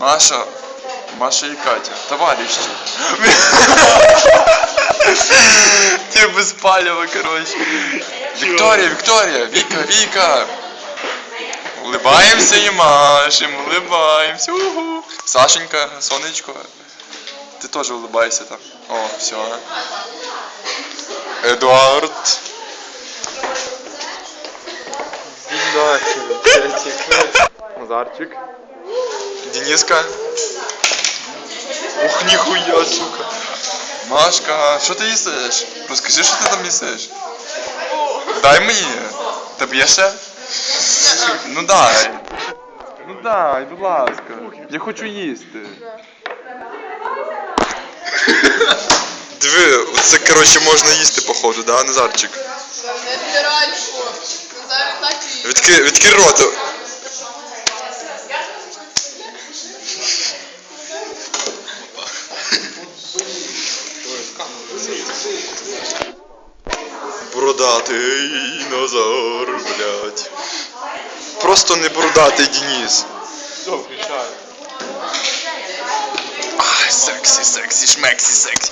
Маша, Маша и Катя, товарищи. Ты без палева, короче. Виктория, Виктория, Вика, Вика. Улыбаемся и машем, улыбаемся. Уху. Сашенька, Сонечко. Ты тоже улыбайся там. О, все. Эдуард. Назарчик. Дениска. Ух, нихуя, сука. Машка, що ти їсиш? Розкажи, що ти там їсиш. Дай мені. Тобі є ще? Ну дай. Ну дай, будь ласка. Я хочу їсти. Диви, це коротше можна їсти, походу, да, Назарчик? Не. Назар так і. Відкрий, відкрий рота. Бородатий Назар, блядь. Просто не бородатий Денис. Все, включай. Ай, сексі, сексі, шмексі, сексі.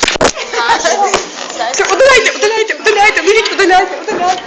Все, удаляйте, удаляйте, удаляйте, беріть, удаляйте, удаляйте.